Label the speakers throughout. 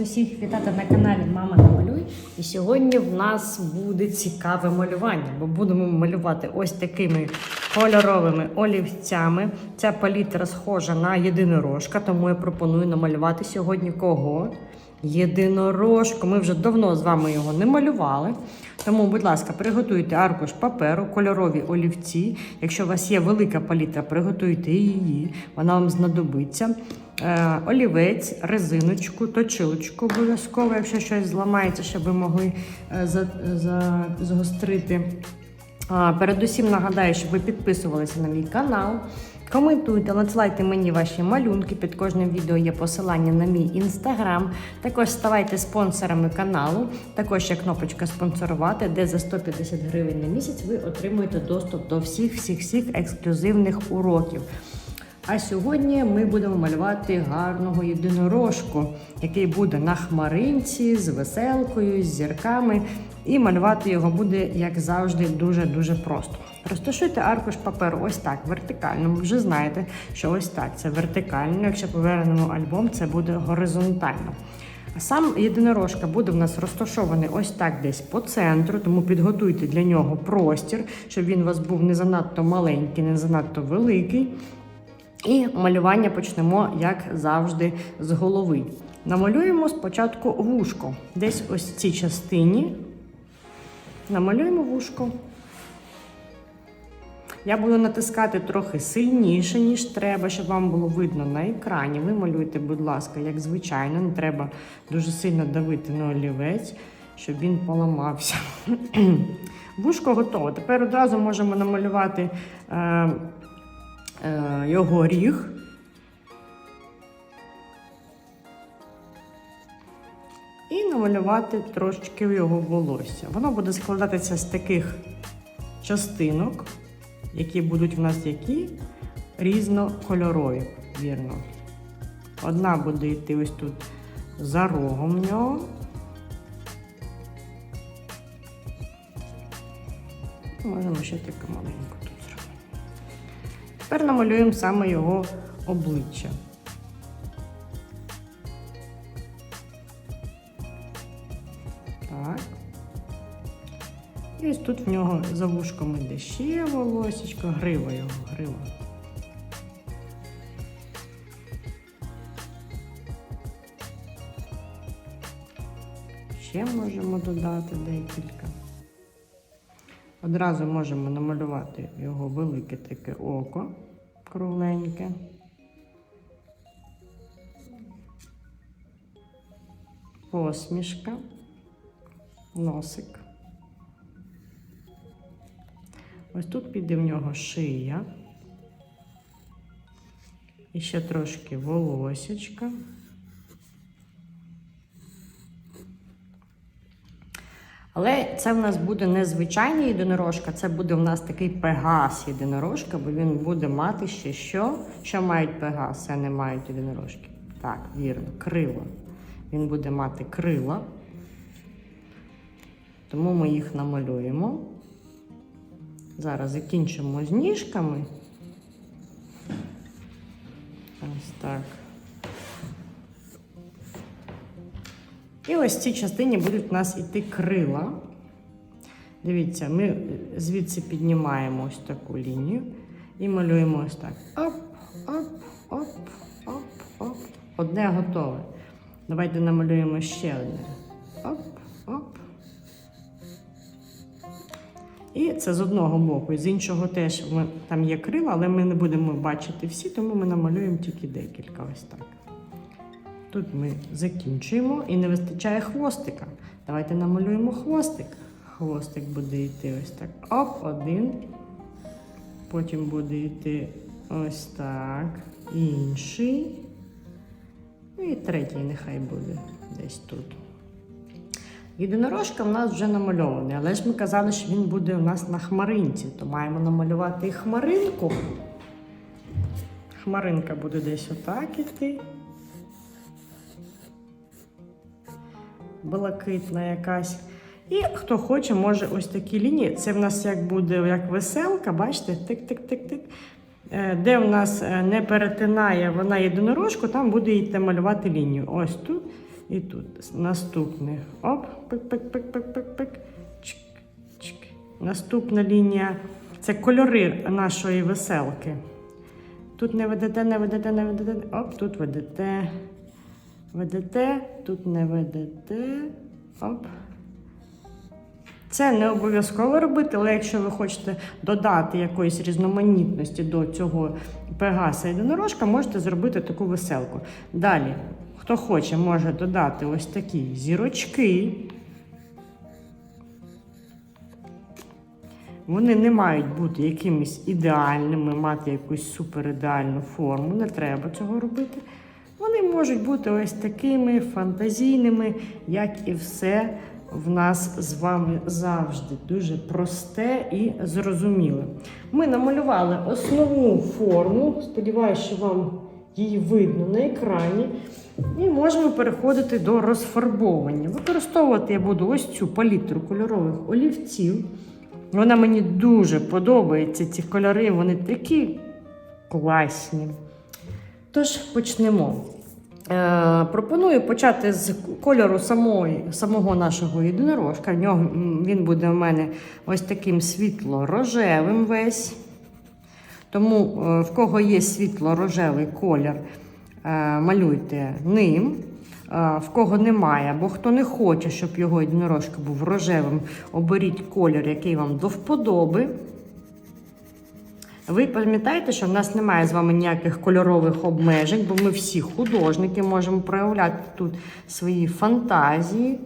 Speaker 1: усіх вітати на каналі Мама Намалюй. І сьогодні в нас буде цікаве малювання, бо будемо малювати ось такими кольоровими олівцями. Ця палітра схожа на єдинорожка, тому я пропоную намалювати сьогодні кого? Єдинорожку. Ми вже давно з вами його не малювали. Тому, будь ласка, приготуйте аркуш паперу, кольорові олівці. Якщо у вас є велика палітра, приготуйте її, вона вам знадобиться. Е, олівець, резиночку, точилочку обов'язково, якщо щось зламається, щоб ви могли е, згострити. Передусім нагадаю, щоб ви підписувалися на мій канал. Коментуйте, надсилайте мені ваші малюнки. Під кожним відео є посилання на мій інстаграм. Також ставайте спонсорами каналу. Також є кнопочка спонсорувати, де за 150 гривень на місяць ви отримуєте доступ до всіх всіх всіх ексклюзивних уроків. А сьогодні ми будемо малювати гарного єдинорожку, який буде на хмаринці з веселкою, з зірками. І малювати його буде, як завжди, дуже-дуже просто. Розташуйте аркуш паперу ось так, вертикально. Ви вже знаєте, що ось так це вертикально. Якщо повернемо альбом, це буде горизонтально. А сам єдинорожка буде в нас розташований ось так десь по центру, тому підготуйте для нього простір, щоб він у вас був не занадто маленький, не занадто великий. І малювання почнемо, як завжди, з голови. Намалюємо спочатку вушко. Десь ось в цій частині. Намалюємо вушко. Я буду натискати трохи сильніше, ніж треба, щоб вам було видно на екрані. Ви малюйте, будь ласка, як звичайно, не треба дуже сильно давити на олівець, щоб він поламався. Вушко готове. Тепер одразу можемо намалювати. Е, його ріг. І намалювати трошечки його волосся. Воно буде складатися з таких частинок, які будуть в нас які різнокольорові, вірно. Одна буде йти ось тут за рогом в нього. Можемо ще таку маленьку. Тепер намалюємо саме його обличчя. Так. І ось тут в нього за вушком іде ще волосечко, грива його, грива. Ще можемо додати декілька. Одразу можемо намалювати його велике таке око кругленьке. Посмішка, носик. Ось тут піде в нього шия. І ще трошки волосечка. Але це в нас буде не звичайний єдинорожка, це буде в нас такий пегас єдинорожка, бо він буде мати ще що? Що мають пегаси, а не мають єдинорожки. Так, вірно, крила. Він буде мати крила. Тому ми їх намалюємо. Зараз закінчимо з ніжками. Ось так. І ось в цій частині будуть у нас іти крила. Дивіться, ми звідси піднімаємо ось таку лінію і малюємо ось так. Оп, оп, оп, оп, оп. Одне готове. Давайте намалюємо ще одне. Оп, оп. І це з одного боку. З іншого теж ми, там є крила, але ми не будемо бачити всі, тому ми намалюємо тільки декілька. Ось так. Тут ми закінчуємо і не вистачає хвостика. Давайте намалюємо хвостик. Хвостик буде йти ось так. Оп, один. Потім буде йти ось так. Інший. Ну і третій нехай буде десь тут. Єдинорожка в нас вже намальований, але ж ми казали, що він буде у нас на хмаринці, то маємо намалювати хмаринку. Хмаринка буде десь отак іти. Блакитна якась. І хто хоче, може ось такі лінії. Це в нас як буде як веселка, бачите? Тик-тик-тик-тик. Е, Де в нас е, не перетинає вона єдинорожку, там буде йти малювати лінію. Ось тут І тут наступний. Оп, пик-пик-пик-пик-пик-пик. Наступна лінія це кольори нашої веселки. Тут не ведете, не ведете, не ведете. Оп, тут ведете. Ведете, тут не ведете. Оп. Це не обов'язково робити, але якщо ви хочете додати якоїсь різноманітності до цього пегаса єдинорожка, можете зробити таку веселку. Далі, хто хоче, може додати ось такі зірочки. Вони не мають бути якимись ідеальними, мати якусь суперідеальну форму, не треба цього робити. Вони можуть бути ось такими фантазійними, як і все в нас з вами завжди. Дуже просте і зрозуміле. Ми намалювали основну форму. Сподіваюся, що вам її видно на екрані. І можемо переходити до розфарбовування. Використовувати я буду ось цю палітру кольорових олівців. Вона мені дуже подобається. Ці кольори, вони такі класні. Тож почнемо. Е, пропоную почати з кольору самої, самого нашого єдинорожка. В нього він буде в мене ось таким світло-рожевим весь. Тому е, в кого є світло-рожевий колір, е, малюйте ним. Е, В кого немає, або хто не хоче, щоб його єдинорожка був рожевим, оберіть колір, який вам до вподоби. Ви пам'ятаєте, що в нас немає з вами ніяких кольорових обмежень, бо ми всі художники можемо проявляти тут свої фантазії.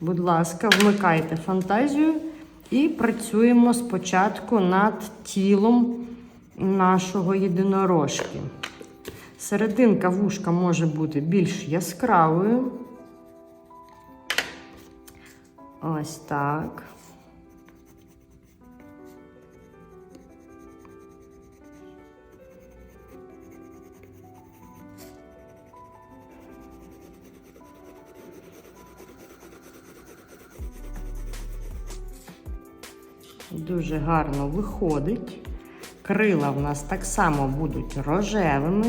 Speaker 1: Будь ласка, вмикайте фантазію і працюємо спочатку над тілом нашого єдинорожки. Серединка вушка може бути більш яскравою. Ось так. Дуже гарно виходить. Крила в нас так само будуть рожевими.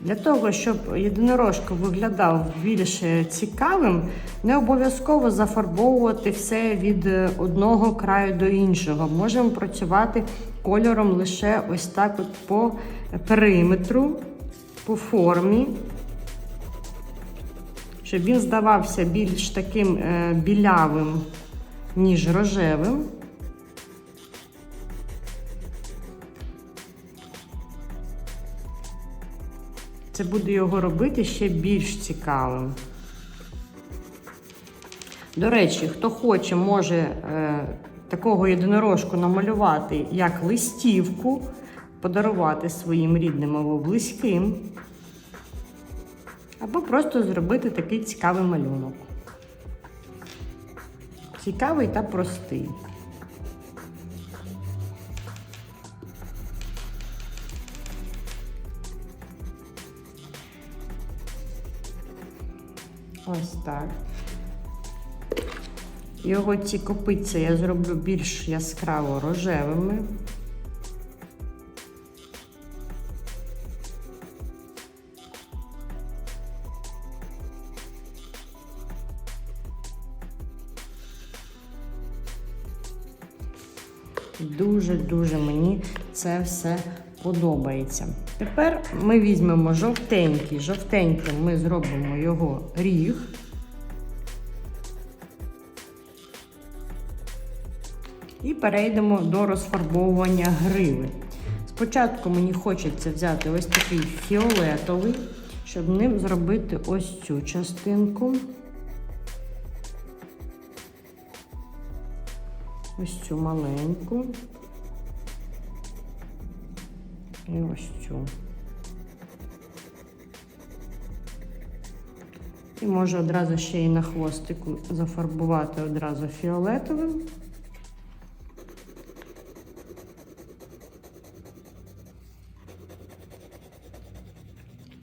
Speaker 1: Для того, щоб єдинорожка виглядав більш цікавим, не обов'язково зафарбовувати все від одного краю до іншого. Можемо працювати кольором лише ось так от по периметру, по формі щоб він здавався більш таким е, білявим, ніж рожевим. Це буде його робити ще більш цікавим. До речі, хто хоче, може е, такого єдинорожку намалювати як листівку, подарувати своїм рідним або близьким. Або просто зробити такий цікавий малюнок. Цікавий та простий. Ось так. Його ці копиця я зроблю більш яскраво рожевими. Дуже-дуже мені це все подобається. Тепер ми візьмемо жовтенький. Жовтеньким ми зробимо його ріг. І перейдемо до розфарбовування гриви. Спочатку мені хочеться взяти ось такий фіолетовий, щоб ним зробити ось цю частинку. Ось цю маленьку. І ось цю. І можу одразу ще й на хвостику зафарбувати одразу фіолетовим.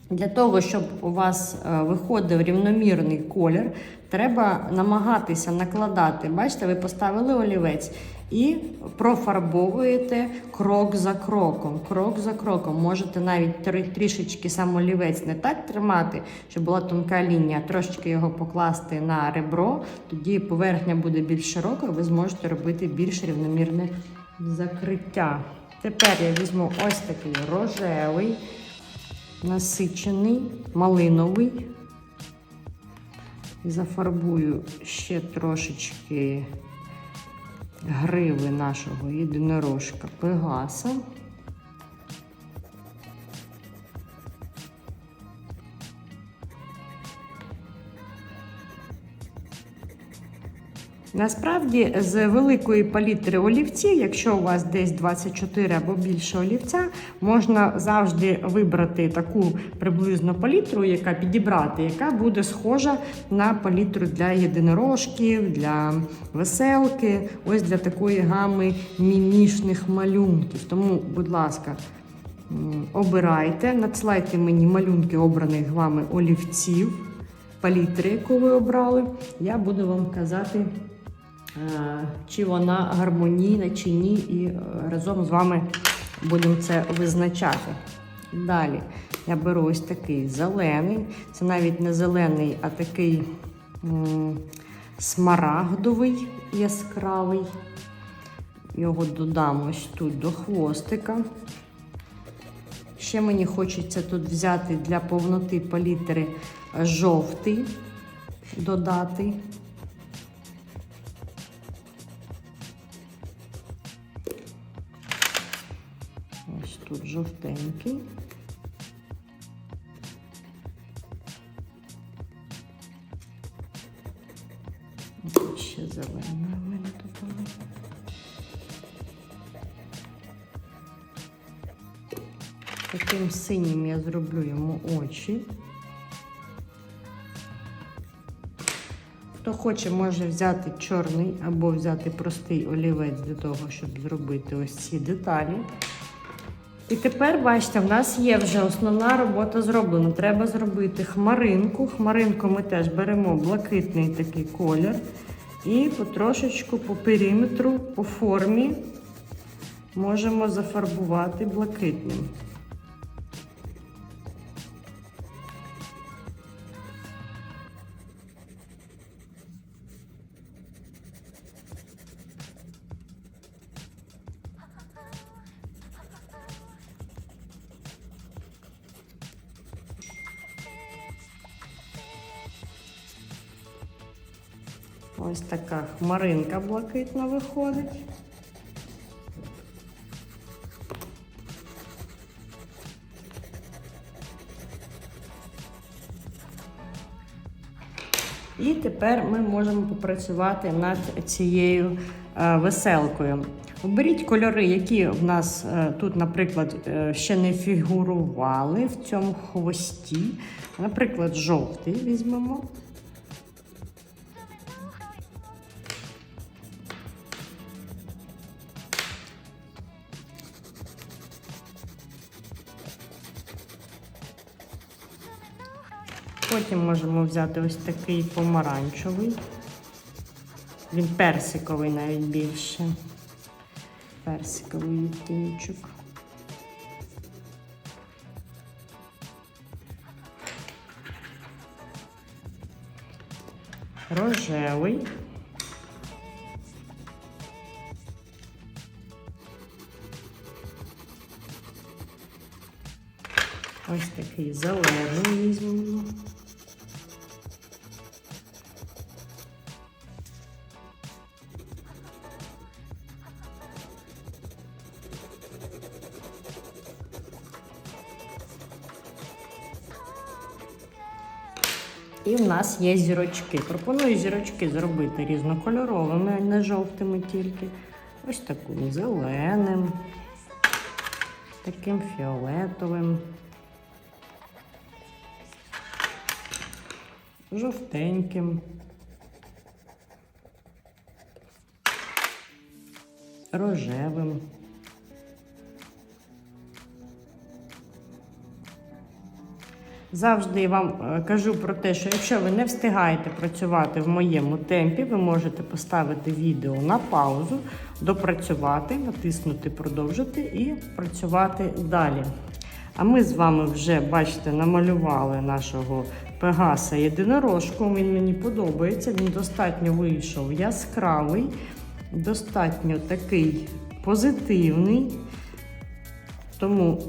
Speaker 1: Для того, щоб у вас е, виходив рівномірний колір, треба намагатися накладати. Бачите, ви поставили олівець, І профарбовуєте крок за кроком. Крок за кроком. Можете навіть тр- трішечки сам олівець не так тримати, щоб була тонка лінія, трошечки його покласти на ребро, тоді поверхня буде більш широка, ви зможете робити більш рівномірне закриття. Тепер я візьму ось такий рожевий, насичений, малиновий. Зафарбую ще трошечки гриви нашого єдинорожка Пегаса. Насправді, з великої палітри олівців, якщо у вас десь 24 або більше олівця, можна завжди вибрати таку приблизно палітру, яка підібрати, яка буде схожа на палітру для єдинорожків, для веселки, ось для такої гами мімішних малюнків. Тому, будь ласка, обирайте, надсилайте мені малюнки обраних вами олівців, палітри, яку ви обрали. Я буду вам казати. Е, чи вона гармонійна, чи ні, і е, разом з вами будемо це визначати. Далі я беру ось такий зелений. Це навіть не зелений, а такий м, смарагдовий яскравий. Його додам ось тут до хвостика. Ще мені хочеться тут взяти для повноти палітри жовтий, додати. Жовтенький. Тут ще зелений у мене тут. Таким синім я зроблю йому очі. Хто хоче, може взяти чорний або взяти простий олівець для того, щоб зробити ось ці деталі. І тепер, бачите, в нас є вже основна робота зроблена. Треба зробити хмаринку. Хмаринку ми теж беремо блакитний такий колір. І потрошечку по периметру, по формі можемо зафарбувати блакитним. Така хмаринка блакитна виходить. І тепер ми можемо попрацювати над цією е, веселкою. Оберіть кольори, які в нас е, тут, наприклад, е, ще не фігурували в цьому хвості. Наприклад, жовтий візьмемо. Потім можемо взяти ось такий помаранчевий. Він персиковий навіть більше. Персиковий відтіночок. Рожевий. Ось такий зелений візьмемо. Нас є зірочки. Пропоную зірочки зробити різнокольоровими, а не жовтими тільки. Ось таким зеленим, таким фіолетовим, жовтеньким, рожевим. Завжди вам е, кажу про те, що якщо ви не встигаєте працювати в моєму темпі, ви можете поставити відео на паузу, допрацювати, натиснути продовжити і працювати далі. А ми з вами вже, бачите, намалювали нашого Пегаса єдинорожку. Він мені подобається. Він достатньо вийшов яскравий, достатньо такий позитивний. Тому,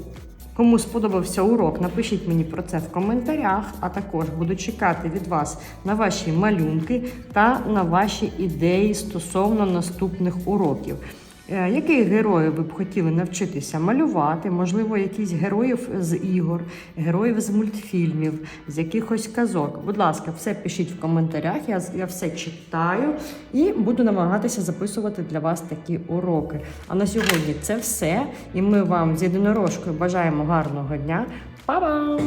Speaker 1: кому сподобався урок, напишіть мені про це в коментарях, а також буду чекати від вас на ваші малюнки та на ваші ідеї стосовно наступних уроків. Е, Яких героїв ви б хотіли навчитися малювати? Можливо, якісь героїв з ігор, героїв з мультфільмів, з якихось казок. Будь ласка, все пишіть в коментарях. Я, я все читаю і буду намагатися записувати для вас такі уроки. А на сьогодні це все. І ми вам з єдинорожкою бажаємо гарного дня. Па-бам!